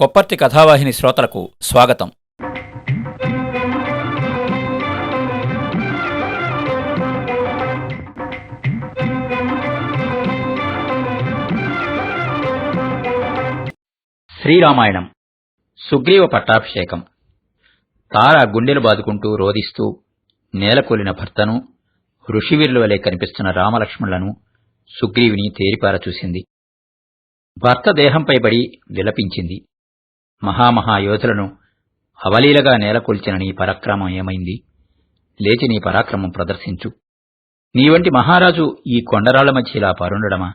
కొప్పర్తి కథావాహిని శ్రోతలకు స్వాగతం. శ్రీరామాయణం. సుగ్రీవ పట్టాభిషేకం. తార గుండెలు బాదుకుంటూ రోదిస్తూ నేలకూలిన భర్తను ఋషివీరుల వలె కనిపిస్తున్న రామలక్ష్మణులను సుగ్రీవిని తేరిపార చూసింది. భర్త దేహంపై పడి విలపించింది. మహామహాయోధులను అవలీలగా నేలకొల్చిన నీ పరాక్రమం ఏమైంది? లేచి నీ పరాక్రమం ప్రదర్శించు. నీ వంటి మహారాజు ఈ కొండరాళ్ళ మధ్య ఇలా పరుండడమా?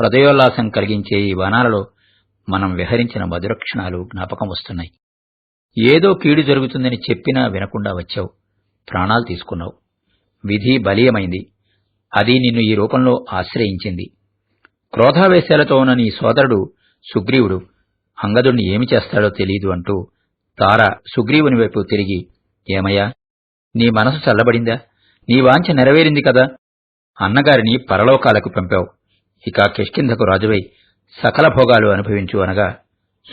హృదయోల్లాసం కలిగించే ఈ వనాలలో మనం విహరించిన మధురక్షణాలు జ్ఞాపకం వస్తున్నాయి. ఏదో కీడు జరుగుతుందని చెప్పినా వినకుండా వచ్చావు. ప్రాణాలు తీసుకున్నావు. విధి బలీయమైంది. అది నిన్ను ఈ రూపంలో ఆశ్రయించింది. క్రోధావేశాలతో ఉన్న నీ సోదరుడు సుగ్రీవుడు అంగదుణ్ణి ఏమి చేస్తాడో తెలియదు అంటూ తార సుగ్రీవుని వైపు తిరిగి ఏమయ్యా నీ మనసు చల్లబడిందా? నీ వాంఛ నెరవేరింది కదా? అన్నగారిని పరలోకాలకు పంపావు. ఇక కిష్కింధకు రాజువై సకల భోగాలు అనుభవించు అనగా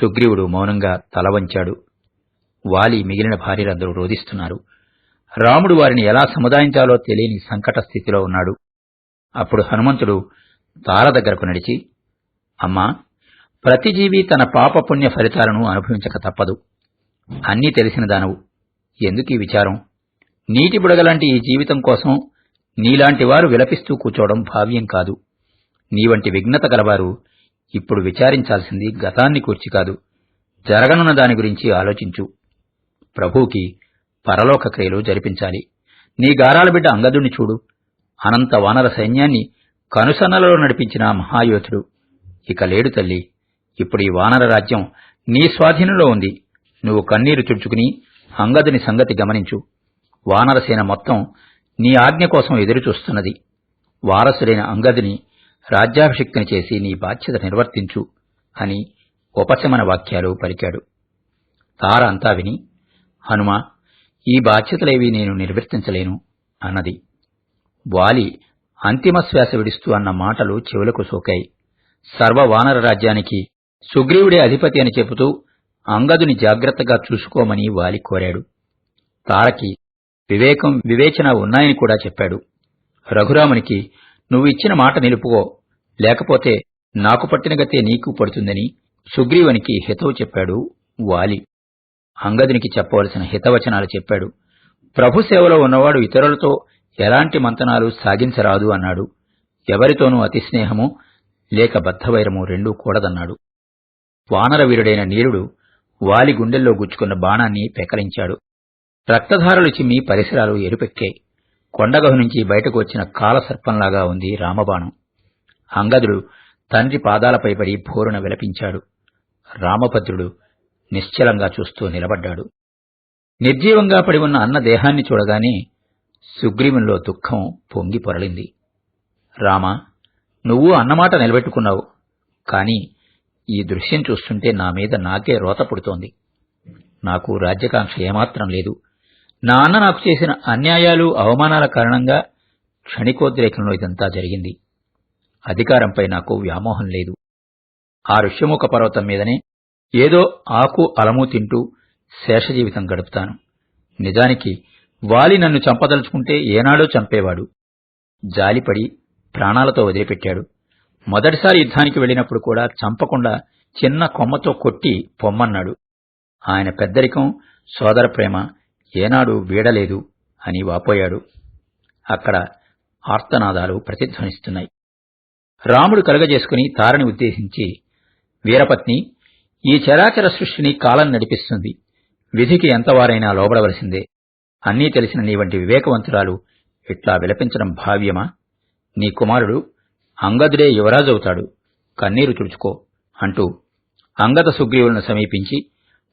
సుగ్రీవుడు మౌనంగా తల వంచాడు. వాలి మిగిలిన భార్యలందరూ రోధిస్తున్నారు. రాముడు వారిని ఎలా సముదాయించాలో తెలియని సంకట స్థితిలో ఉన్నాడు. అప్పుడు హనుమంతుడు తార దగ్గరకు నడిచి అమ్మా ప్రతి జీవి తన పాపపుణ్య ఫలితాలను అనుభవించక తప్పదు. అన్నీ తెలిసిన దానవు. ఎందుకు ఈ విచారం? నీటి బుడగలాంటి ఈ జీవితం కోసం నీలాంటి వారు విలపిస్తూ కూర్చోవడం భావ్యం కాదు. నీ వంటి విఘ్నత గలవారు ఇప్పుడు విచారించాల్సింది గతాన్ని కూర్చి కాదు. జరగనున్న దాని గురించి ఆలోచించు. ప్రభువుకి పరలోక క్రియలు జరిపించాలి. నీ గారాల బిడ్డ అంగదుణ్ణి చూడు. అనంత వానర సైన్యాన్ని కనుసన్నలలో నడిపించిన మహాయోధుడు. ఇక లేడు తల్లి. ఇప్పుడు ఈ వానర రాజ్యం నీ స్వాధీనంలో ఉంది. నువ్వు కన్నీరు తుడుచుకుని అంగదుని సంగతి గమనించు. వానరసేన మొత్తం నీ ఆజ్ఞ కోసం ఎదురుచూస్తున్నది. వారసుడైన అంగదుని రాజ్యాభిషిక్తిని చేసి నీ బాధ్యత నిర్వర్తించు అని ఉపశమన వాక్యాలు పలికాడు. తార అంతా విని హనుమ ఈ బాధ్యతలేవి నేను నిర్వర్తించలేను అన్నది. వాలి అంతిమ శ్వాస విడుస్తూ అన్న మాటలు చెవులకు సోకాయి. సర్వ వానర రాజ్యానికి సుగ్రీవుడే అధిపతి అని చెబుతూ అంగదుని జాగ్రత్తగా చూసుకోమని వాలి కోరాడు. తారకి వివేకం వివేచన ఉన్నాయని కూడా చెప్పాడు. రఘురామునికి నువ్వు ఇచ్చిన మాట నిలుపుకో. లేకపోతే నాకు పట్టిన గతే నీకు పడుతుందని సుగ్రీవునికి హితవు చెప్పాడు వాలి. అంగదునికి చెప్పవలసిన హితవచనాలు చెప్పాడు. ప్రభు సేవలో ఉన్నవాడు ఇతరులతో ఎలాంటి మంతనాలు సాగించరాదు అన్నాడు. ఎవరితోనూ అతి స్నేహము లేక బద్ధవైరము రెండూ కూడదన్నాడు. వానరవీరుడైన నీరుడు వాలి గుండెల్లో గుచ్చుకున్న బాణాన్ని పెకలించాడు. రక్తధారలు చిమ్మి పరిసరాలు ఎరుపెక్కాయి కొండగహు నుంచి బయటకు వచ్చిన కాలసర్పంలాగా ఉంది రామబాణం. అంగదుడు తండ్రి పాదాలపై పడి భోరున విలపించాడు. రామభద్రుడు నిశ్చలంగా చూస్తూ నిలబడ్డాడు. నిర్జీవంగా పడి ఉన్న అన్న దేహాన్ని చూడగానే సుగ్రీవునిలో దుఃఖం పొంగి పొరలింది. రామా నువ్వు అన్నమాట నిలబెట్టుకున్నావు కానీ ఈ దృశ్యం చూస్తుంటే నా మీద నాకే రోత పుడుతోంది. నాకు రాజ్యకాంక్ష ఏమాత్రం లేదు. నా అన్న నాకు చేసిన అన్యాయాలు అవమానాల కారణంగా క్షణికోద్రేకంలో ఇదంతా జరిగింది. అధికారంపై నాకు వ్యామోహం లేదు. ఆ ఋష్యముఖ పర్వతం మీదనే ఏదో ఆకు అలము తింటూ శేషజీవితం గడుపుతాను. నిజానికి వాలి నన్ను చంపదలుచుకుంటే ఏనాడో చంపేవాడు. జాలిపడి ప్రాణాలతో వదిలిపెట్టాడు. మొదటిసారి యుద్ధానికి వెళ్ళినప్పుడు కూడా చంపకుండా చిన్న కొమ్మతో కొట్టి పొమ్మన్నాడు. ఆయన పెద్దరికం సోదర ప్రేమ ఏనాడు వీడలేదు అని వాపోయాడు. అక్కడ ఆర్తనాదాలు ప్రతిధ్వనిస్తున్నాయి. రాముడు కలుగజేసుకుని తారని ఉద్దేశించి వీరపత్ని ఈ చరాచర సృష్టిని కాలం నడిపిస్తుంది. విధికి ఎంతవారైనా లోబడవలసిందే. అన్నీ తెలిసిన నీ వంటి వివేకవంతురాలు ఇట్లా విలపించడం భావ్యమా? నీ కుమారుడు అంగదుడే యువరాజవుతాడు. కన్నీరు తుడుచుకో అంటూ అంగద సుగ్రీవులను సమీపించి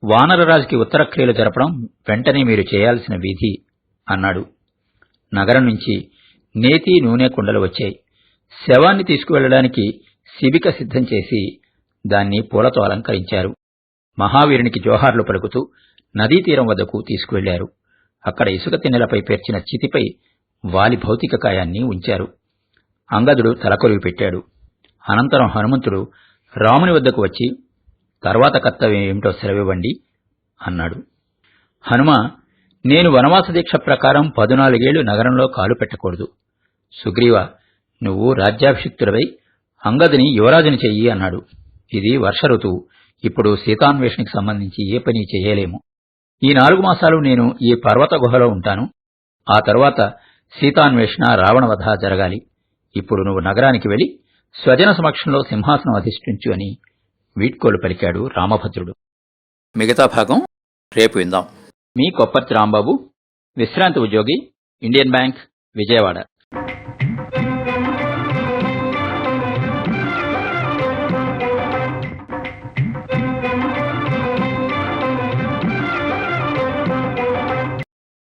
వానరరాజుకి ఉత్తరక్రియలు జరపడం వెంటనే మీరు చేయాల్సిన విధి అన్నాడు. నగరం నుంచి నేతి నూనె కుండలు వచ్చాయి. శవాన్ని తీసుకువెళ్ళడానికి శిబిక సిద్ధం చేసి దాన్ని పూలతో అలంకరించారు. మహావీరునికి జోహార్లు పలుకుతూ నదీ తీరం వద్దకు తీసుకువెళ్ళారు అక్కడ ఇసుక తిన్నెలపై పేర్చిన చితిపై వాలి భౌతిక కాయాన్ని ఉంచారు. అంగదుడు తలకొరివి పెట్టాడు. అనంతరం హనుమంతుడు రాముని వద్దకు వచ్చి తర్వాత కర్తవ్యం ఏమిటో సెలవివ్వండి అన్నాడు. హనుమ నేను వనవాస దీక్ష ప్రకారం పదునాలుగేళ్ళు నగరంలో కాలు పెట్టకూడదు. సుగ్రీవ నువ్వు రాజ్యాభిషిక్తుడవై అంగదిని యువరాజుని చెయ్యి అన్నాడు. ఇది వర్ష ఋతువు. ఇప్పుడు సీతాన్వేషణకి సంబంధించి ఏ పని చేయలేము. ఈ నాలుగు మాసాలు నేను ఈ పర్వత గుహలో ఉంటాను. ఆ తర్వాత సీతాన్వేషణ రావణవధ జరగాలి. ఇప్పుడు నువ్వు నగరానికి వెళ్ళి స్వజన సమక్షంలో సింహాసనం అధిష్ఠించు అని వీడ్కోలు పలికాడు రామభద్రుడు. మిగతా భాగం రేపు విందాం. మీ కొప్పర్తి రాంబాబు విశ్రాంతి ఉద్యోగి ఇండియన్ బ్యాంక్ విజయవాడ.